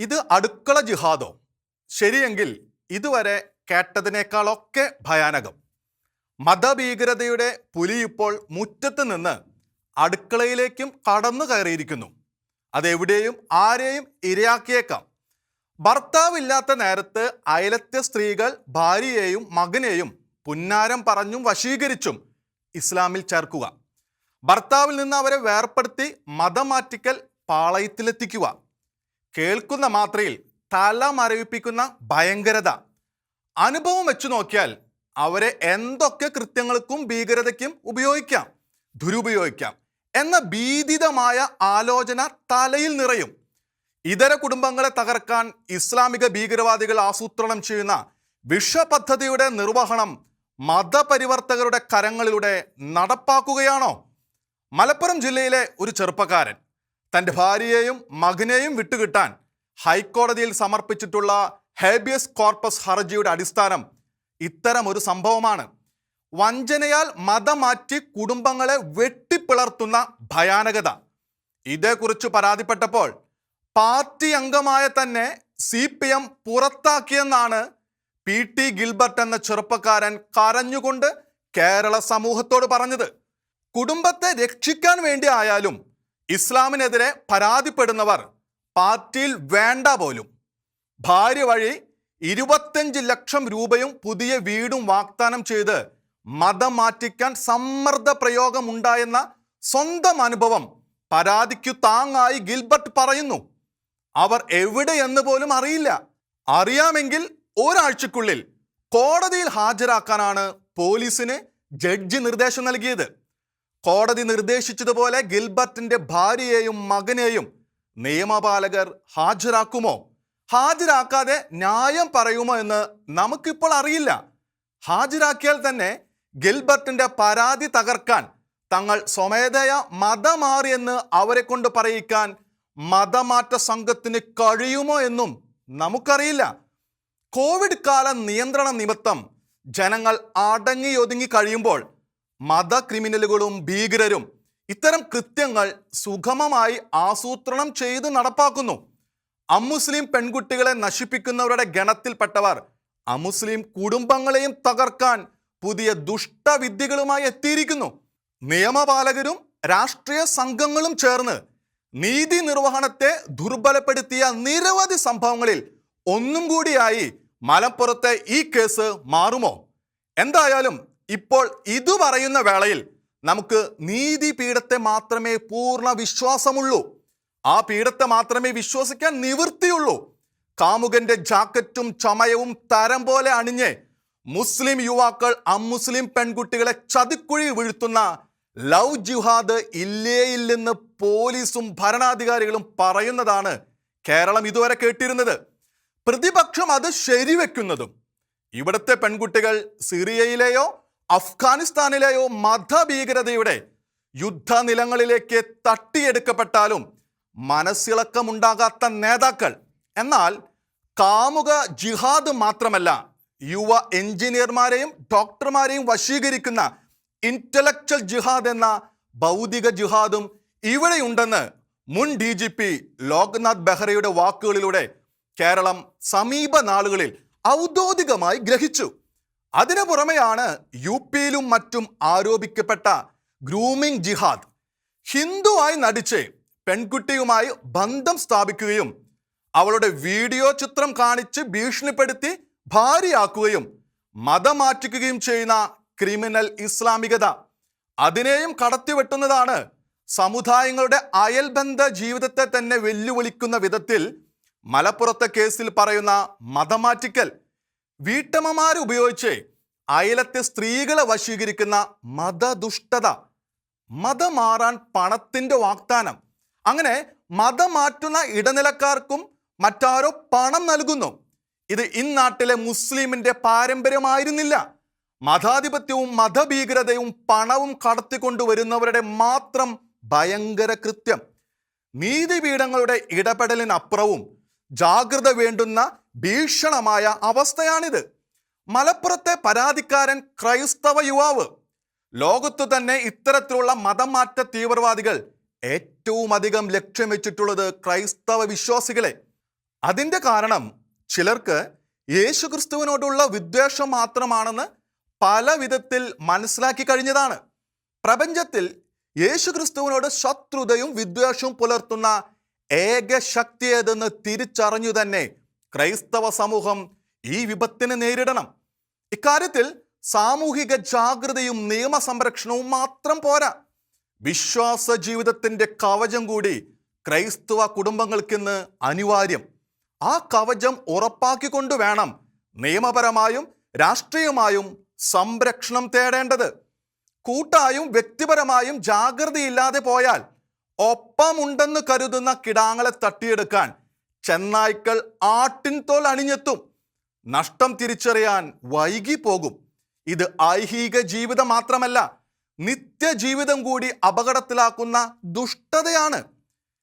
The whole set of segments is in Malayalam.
ഇത് അടുക്കള ജിഹാദോ. ശരിയെങ്കിൽ ഇതുവരെ കേട്ടതിനേക്കാളൊക്കെ ഭയാനകം. മതഭീകരതയുടെ പുലി ഇപ്പോൾ മുറ്റത്ത് നിന്ന് അടുക്കളയിലേക്കും കടന്നു കയറിയിരിക്കുന്നു. അതെവിടെയും ആരെയും ഇരയാക്കിയേക്കാം. ഭർത്താവില്ലാത്ത നേരത്ത് അയലത്തെ സ്ത്രീകൾ ഭാര്യയെയും മകനെയും പുന്നാരം പറഞ്ഞും വശീകരിച്ചും ഇസ്ലാമിൽ ചേർക്കുക. ഭർത്താവിൽ നിന്ന് അവരെ വേർപ്പെടുത്തി മതമാറ്റിക്കൽ പാളയത്തിലെത്തിക്കുക. കേൾക്കുന്ന മാത്രയിൽ തല മരവിപ്പിക്കുന്ന ഭയങ്കരത. അനുഭവം വെച്ചു നോക്കിയാൽ അവരെ എന്തൊക്കെ കൃത്യങ്ങൾക്കും ഭീകരതയ്ക്കും ഉപയോഗിക്കാം ദുരുപയോഗിക്കാം എന്ന ഭീതിതമായ ആലോചന തലയിൽ നിറയും. ഇതര കുടുംബങ്ങളെ തകർക്കാൻ ഇസ്ലാമിക ഭീകരവാദികൾ ആസൂത്രണം ചെയ്യുന്ന വിഷപദ്ധതിയുടെ നിർവഹണം മതപരിവർത്തകരുടെ കരങ്ങളിലൂടെ നടപ്പാക്കുകയാണോ? മലപ്പുറം ജില്ലയിലെ ഒരു ചെറുപ്പക്കാരൻ തന്റെ ഭാര്യയെയും മകനെയും വിട്ടുകിട്ടാൻ ഹൈക്കോടതിയിൽ സമർപ്പിച്ചിട്ടുള്ള ഹേബിയസ് കോർപ്പസ് ഹർജിയുടെ അടിസ്ഥാനം ഇത്തരം ഒരു സംഭവമാണ്. വഞ്ചനയാൽ മതമാറ്റി കുടുംബങ്ങളെ വെട്ടിപ്പിളർത്തുന്ന ഭയാനകത. ഇതേക്കുറിച്ച് പരാതിപ്പെട്ടപ്പോൾ പാർട്ടി അംഗമായ തന്നെ സി പി എം പുറത്താക്കിയെന്നാണ് പി ടി ഗിൽബർട്ട് എന്ന ചെറുപ്പക്കാരൻ കരഞ്ഞുകൊണ്ട് കേരള സമൂഹത്തോട് പറഞ്ഞത്. കുടുംബത്തെ രക്ഷിക്കാൻ വേണ്ടി ആയാലും ഇസ്ലാമിനെതിരെ പരാതിപ്പെടുന്നവർ പാർട്ടിയിൽ വേണ്ട പോലും. ഭാര്യ വഴി ഇരുപത്തഞ്ച് ലക്ഷം രൂപയും പുതിയ വീടും വാഗ്ദാനം ചെയ്ത് മതം മാറ്റിക്കാൻ സമ്മർദ്ദ പ്രയോഗം ഉണ്ടായെന്ന സ്വന്തം അനുഭവം പരാതിക്കു താങ്ങായി ഗിൽബർട്ട് പറയുന്നു. അവർ എവിടെയെന്ന് പോലും അറിയില്ല. അറിയാമെങ്കിൽ ഒരാഴ്ചക്കുള്ളിൽ കോടതിയിൽ ഹാജരാക്കാനാണ് പോലീസിന് ജഡ്ജി നിർദ്ദേശം നൽകിയത്. കോടതി നിർദ്ദേശിച്ചതുപോലെ ഗിൽബർട്ടിന്റെ ഭാര്യയെയും മകനെയും നിയമപാലകർ ഹാജരാക്കുമോ? ഹാജരാക്കാതെ ന്യായം പറയുമോ എന്ന് നമുക്കിപ്പോൾ അറിയില്ല. ഹാജരാക്കിയാൽ തന്നെ ഗിൽബർട്ടിന്റെ പരാതി തകർക്കാൻ തങ്ങൾ സ്വമേധയ മതമാറിയെന്ന് അവരെ കൊണ്ട് പറയിക്കാൻ മതമാറ്റ സംഘത്തിന് കഴിയുമോ എന്നും നമുക്കറിയില്ല. കോവിഡ് കാല നിയന്ത്രണ നിമിത്തം ജനങ്ങൾ അടങ്ങിയൊതുങ്ങി കഴിയുമ്പോൾ മത ക്രിമിനലുകളും ഭീകരരും ഇത്തരം കൃത്യങ്ങൾ സുഗമമായി ആസൂത്രണം ചെയ്ത് നടപ്പാക്കുന്നു. അമുസ്ലിം പെൺകുട്ടികളെ നശിപ്പിക്കുന്നവരുടെ ഗണത്തിൽപ്പെട്ടവർ അമുസ്ലിം കുടുംബങ്ങളെയും തകർക്കാൻ പുതിയ ദുഷ്ടവിദ്യകളുമായി എത്തിയിരിക്കുന്നു. നിയമപാലകരും രാഷ്ട്രീയ സംഘങ്ങളും ചേർന്ന് നീതി നിർവഹണത്തെ ദുർബലപ്പെടുത്തിയ നിരവധി സംഭവങ്ങളിൽ ഒന്നും കൂടിയായി മലപ്പുറത്തെ ഈ കേസ് മാറുമോ? എന്തായാലും ഇപ്പോൾ ഇത് പറയുന്ന വേളയിൽ നമുക്ക് നീതിപീഠത്തെ മാത്രമേ പൂർണ വിശ്വാസമുള്ളൂ. ആ പീഠത്തെ മാത്രമേ വിശ്വസിക്കാൻ നിവൃത്തിയുള്ളൂ. കാമുകന്റെ ജാക്കറ്റും ചമയവും തരം പോലെ അണിഞ്ഞ് മുസ്ലിം യുവാക്കൾ അമുസ്ലിം പെൺകുട്ടികളെ ചതിക്കുഴി വീഴ്ത്തുന്ന ലവ് ജിഹാദ് ഇല്ലേ ഇല്ലെന്ന് പോലീസും ഭരണാധികാരികളും പറയുന്നതാണ് കേരളം ഇതുവരെ കേട്ടിരുന്നത്. പ്രതിപക്ഷം അത് ശരിവെക്കുന്നതും. ഇവിടുത്തെ പെൺകുട്ടികൾ സിറിയയിലെയോ അഫ്ഗാനിസ്ഥാനിലെയോ മതഭീകരതയുടെ യുദ്ധനിലങ്ങളിലേക്ക് തട്ടിയെടുക്കപ്പെട്ടാലും മനസ്സിളക്കമുണ്ടാകാത്ത നേതാക്കൾ. എന്നാൽ കാമുക ജിഹാദ് മാത്രമല്ല യുവ എഞ്ചിനീയർമാരെയും ഡോക്ടർമാരെയും വശീകരിക്കുന്ന ഇന്റലക്ച്വൽ ജിഹാദ് എന്ന ഭൗതിക ജിഹാദും ഇവിടെയുണ്ടെന്ന് മുൻ ഡി ജി പി ലോക്നാഥ് ബെഹ്റയുടെ വാക്കുകളിലൂടെ കേരളം സമീപ നാളുകളിൽ ഔദ്യോഗികമായി ഗ്രഹിച്ചു. അതിനു പുറമെയാണ് യു പിയിലും മറ്റും ആരോപിക്കപ്പെട്ട ഗ്രൂമിംഗ് ജിഹാദ്. ഹിന്ദുവായി നടിച്ച് പെൺകുട്ടിയുമായി ബന്ധം സ്ഥാപിക്കുകയും അവളുടെ വീഡിയോ ചിത്രം കാണിച്ച് ഭീഷണിപ്പെടുത്തി ഭാര്യയാക്കുകയും മതമാറ്റിക്കുകയും ചെയ്യുന്ന ക്രിമിനൽ ഇസ്ലാമികത. അതിനെയും കടത്തിവെട്ടുന്നതാണ് സമുദായങ്ങളുടെ അയൽബന്ധ ജീവിതത്തെ തന്നെ വെല്ലുവിളിക്കുന്ന വിധത്തിൽ മലപ്പുറത്തെ കേസിൽ പറയുന്ന മതം വീട്ടമ്മമാരെ ഉപയോഗിച്ച് അയലത്തെ സ്ത്രീകളെ വശീകരിക്കുന്ന മതദുഷ്ടത മതം മാറാൻ പണത്തിന്റെ വാഗ്ദാനം. അങ്ങനെ മതം മാറ്റുന്ന ഇടനിലക്കാർക്കും മറ്റാരോ പണം നൽകുന്നു. ഇത് ഇന്നാട്ടിലെ മുസ്ലിമിന്റെ പാരമ്പര്യമായിരുന്നില്ല. മതാധിപത്യവും മതഭീകരതയും പണവും കടത്തിക്കൊണ്ടുവരുന്നവരുടെ മാത്രം ഭയങ്കര കൃത്യം. നീതിപീഠങ്ങളുടെ ഇടപെടലിനപ്പുറവും ജാഗ്രത വേണ്ടുന്ന ഭീഷണമായ അവസ്ഥയാണിത്. മലപ്പുറത്തെ പരാതിക്കാരൻ ക്രൈസ്തവ യുവാവ്. ലോകത്തു തന്നെ ഇത്തരത്തിലുള്ള മതമാറ്റ തീവ്രവാദികൾ ഏറ്റവും അധികം ലക്ഷ്യം വെച്ചിട്ടുള്ളത് ക്രൈസ്തവ വിശ്വാസികളെ. അതിന്റെ കാരണം ചിലർക്ക് യേശുക്രിസ്തുവിനോടുള്ള വിദ്വേഷം മാത്രമാണെന്ന് പല വിധത്തിൽ മനസ്സിലാക്കി കഴിഞ്ഞതാണ്. പ്രപഞ്ചത്തിൽ യേശുക്രിസ്തുവിനോട് ശത്രുതയും വിദ്വേഷവും പുലർത്തുന്ന ഏക ശക്തി ഏതെന്ന് തിരിച്ചറിഞ്ഞു തന്നെ ക്രൈസ്തവ സമൂഹം ഈ വിപത്തിനെ നേരിടണം. ഇക്കാര്യത്തിൽ സാമൂഹിക ജാഗ്രതയും നിയമസംരക്ഷണവും മാത്രം പോരാ. വിശ്വാസ ജീവിതത്തിന്റെ കവചം കൂടി ക്രൈസ്തവ കുടുംബങ്ങൾക്കിന്ന് അനിവാര്യം. ആ കവചം ഉറപ്പാക്കിക്കൊണ്ട് വേണം നിയമപരമായും രാഷ്ട്രീയമായും സംരക്ഷണം തേടേണ്ടത്. കൂട്ടായും വ്യക്തിപരമായും ജാഗ്രതയില്ലാതെ പോയാൽ ഒപ്പമുണ്ടെന്ന് കരുതുന്ന കിടാങ്ങളെ തട്ടിയെടുക്കാൻ ചെന്നായ്ക്കൾ ആട്ടിൻതോൽ അണിഞ്ഞെത്തും. നഷ്ടം തിരിച്ചറിയാൻ വൈകി പോകും. ഇത് ഐഹിക ജീവിതം മാത്രമല്ല നിത്യജീവിതം കൂടി അപകടത്തിലാക്കുന്ന ദുഷ്ടതയാണ്.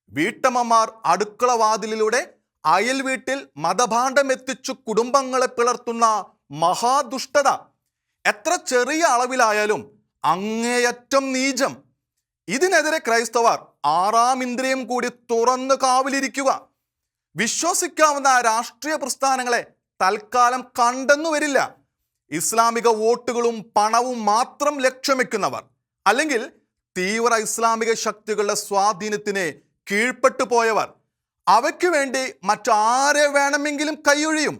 വീട്ടമ്മമാർ അടുക്കള വാതിലിലൂടെ അയൽ വീട്ടിൽ മതഭാണ്ഡം എത്തിച്ചു കുടുംബങ്ങളെ പിളർത്തുന്ന മഹാദുഷ്ടത. എത്ര ചെറിയ അളവിലായാലും അങ്ങേയറ്റം നീചം. ഇതിനെതിരെ ക്രൈസ്തവർ ആറാം ഇന്ദ്രിയം കൂടി തുറന്നു കാവലിരിക്കുക. വിശ്വസിക്കാവുന്ന രാഷ്ട്രീയ പ്രസ്ഥാനങ്ങളെ തൽക്കാലം കണ്ടെന്നു വരില്ല. ഇസ്ലാമിക വോട്ടുകളും പണവും മാത്രം ലക്ഷ്യം വെക്കുന്നവർ അല്ലെങ്കിൽ തീവ്ര ഇസ്ലാമിക ശക്തികളുടെ സ്വാധീനത്തിന് കീഴ്പ്പെട്ടു പോയവർ അവയ്ക്ക് വേണ്ടി മറ്റാരെ വേണമെങ്കിലും കൈയൊഴിയും.